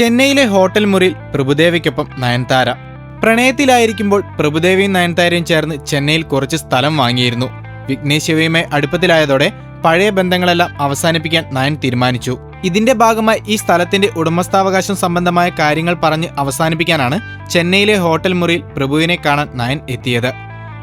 ചെന്നൈയിലെ ഹോട്ടൽ മുറിയിൽ പ്രഭുദേവയ്ക്കൊപ്പം നയൻതാര. പ്രണയത്തിലായിരിക്കുമ്പോൾ പ്രഭുദേവയും നയൻതാരയും ചേർന്ന് ചെന്നൈയിൽ കുറച്ച് സ്ഥലം വാങ്ങിയിരുന്നു. വിഘ്നേഷ് അടുപ്പത്തിലായതോടെ പഴയ ബന്ധങ്ങളെല്ലാം അവസാനിപ്പിക്കാൻ നയൻ തീരുമാനിച്ചു. ഇതിന്റെ ഭാഗമായി ഈ സ്ഥലത്തിന്റെ ഉടമസ്ഥാവകാശം സംബന്ധമായ കാര്യങ്ങൾ പറഞ്ഞ് അവസാനിപ്പിക്കാനാണ് ചെന്നൈയിലെ ഹോട്ടൽ മുറിയിൽ പ്രഭുവിനെ കാണാൻ നയൻ എത്തിയത്.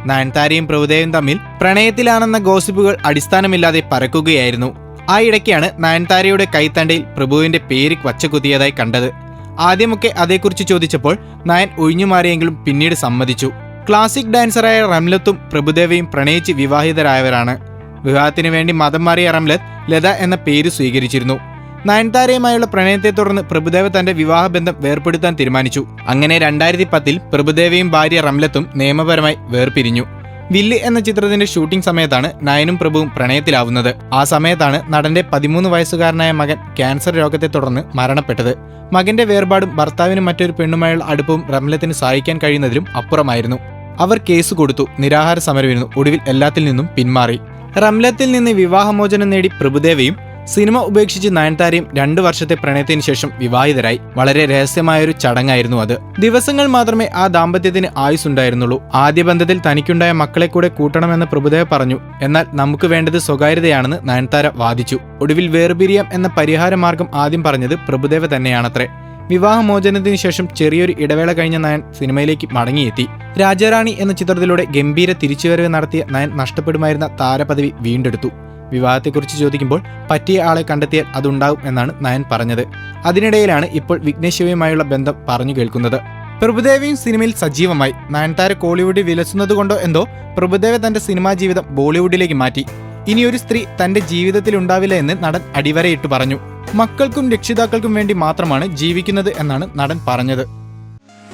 നയൻതാരയും പ്രഭുദേവും തമ്മിൽ പ്രണയത്തിലാണെന്ന ഗോസിപ്പുകൾ അടിസ്ഥാനമില്ലാതെ പരക്കുകയായിരുന്നു. ആ ഇടയ്ക്കാണ് നയൻതാരയുടെ കൈത്തണ്ടയിൽ പ്രഭുവിന്റെ പേര് വച്ചകുത്തിയതായി കണ്ടത്. ആദ്യമൊക്കെ അതേക്കുറിച്ച് ചോദിച്ചപ്പോൾ നയൻ ഒഴിഞ്ഞുമാറിയെങ്കിലും പിന്നീട് സമ്മതിച്ചു. ക്ലാസിക് ഡാൻസറായ റംലത്തും പ്രഭുദേവയും പ്രണയിച്ച് വിവാഹിതരായവരാണ്. വിവാഹത്തിന് വേണ്ടി മതം മാറിയ റംലത്ത് ലത എന്ന പേര് സ്വീകരിച്ചിരുന്നു. നയൻതാരയുമായുള്ള പ്രണയത്തെ തുടർന്ന് പ്രഭുദേവ തന്റെ വിവാഹബന്ധം വേർപെടുത്താൻ തീരുമാനിച്ചു. അങ്ങനെ രണ്ടായിരത്തി പത്തിൽ പ്രഭുദേവയും ഭാര്യ റംലത്തും നിയമപരമായി വേർപിരിഞ്ഞു. വില്ല് എന്ന ചിത്രത്തിന്റെ ഷൂട്ടിംഗ് സമയത്താണ് നയനും പ്രഭുവും പ്രണയത്തിലാവുന്നത്. ആ സമയത്താണ് നടന്റെ പതിമൂന്ന് വയസ്സുകാരനായ മകൻ ക്യാൻസർ രോഗത്തെ തുടർന്ന് മരണപ്പെട്ടത്. മകന്റെ വേർപാടും ഭർത്താവിനും മറ്റൊരു പെണ്ണുമായുള്ള അടുപ്പവും റംലത്തിന് സഹായിക്കാൻ കഴിയുന്നതിലും അപ്പുറമായിരുന്നു. അവർ കേസ് കൊടുത്തു നിരാഹാര സമരമിരുന്നു ഒടുവിൽ എല്ലാത്തിൽ നിന്നും പിന്മാറി. റംലത്തിൽ നിന്ന് വിവാഹമോചനം നേടി പ്രഭുദേവയും സിനിമ ഉപേക്ഷിച്ച് നയൻതാരയും രണ്ടു വർഷത്തെ പ്രണയത്തിന് ശേഷം വിവാഹിതരായി. വളരെ രഹസ്യമായൊരു ചടങ്ങായിരുന്നു അത്. ദിവസങ്ങൾ മാത്രമേ ആ ദാമ്പത്യത്തിന് ആയുസുണ്ടായിരുന്നുള്ളൂ ആദ്യ ബന്ധത്തിൽ തനിക്കുണ്ടായ മക്കളെ കൂടെ കൂട്ടണമെന്ന് പ്രഭുദേവ പറഞ്ഞു. എന്നാൽ നമുക്ക് വേണ്ടത് സ്വകാര്യതയാണെന്ന് നയൻതാര വാദിച്ചു. ഒടുവിൽ വേർപിരിയാം എന്ന പരിഹാര മാർഗം ആദ്യം പറഞ്ഞത് പ്രഭുദേവ തന്നെയാണത്രേ. വിവാഹമോചനത്തിന് ശേഷം ചെറിയൊരു ഇടവേള കഴിഞ്ഞ നയൻ സിനിമയിലേക്ക് മടങ്ങിയെത്തി. രാജാറാണി എന്ന ചിത്രത്തിലൂടെ ഗംഭീര തിരിച്ചുവരവ് നടത്തിയ നയൻ നഷ്ടപ്പെടുമായിരുന്ന താരപദവി വീണ്ടെടുത്തു. വിവാഹത്തെക്കുറിച്ച് ചോദിക്കുമ്പോൾ പറ്റിയ ആളെ കണ്ടെത്തിയാൽ അതുണ്ടാകും എന്നാണ് നയൻ പറഞ്ഞത്. അതിനിടയിലാണ് ഇപ്പോൾ വിഘ്നേഷ് ശിവയുമായുള്ള ബന്ധം പറഞ്ഞു കേൾക്കുന്നത്. പ്രഭുദേവയും സിനിമയിൽ സജീവമായി. നയൻതാര കോളിവുഡിൽ വിലസുന്നതുകൊണ്ടോ എന്തോ പ്രഭുദേവ തന്റെ സിനിമാ ജീവിതം ബോളിവുഡിലേക്ക് മാറ്റി. ഇനിയൊരു സ്ത്രീ തന്റെ ജീവിതത്തിൽ ഉണ്ടാവില്ല എന്ന് നടൻ അടിവരയിട്ട് പറഞ്ഞു. മക്കൾക്കും രക്ഷിതാക്കൾക്കും വേണ്ടി മാത്രമാണ് ജീവിക്കുന്നത് എന്നാണ് നടൻ പറഞ്ഞത്.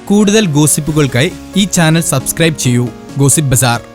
കൂടുതൽ ഗോസിപ്പുകൾക്കായി ഈ ചാനൽ സബ്സ്ക്രൈബ് ചെയ്യൂ. Gossip bazaar.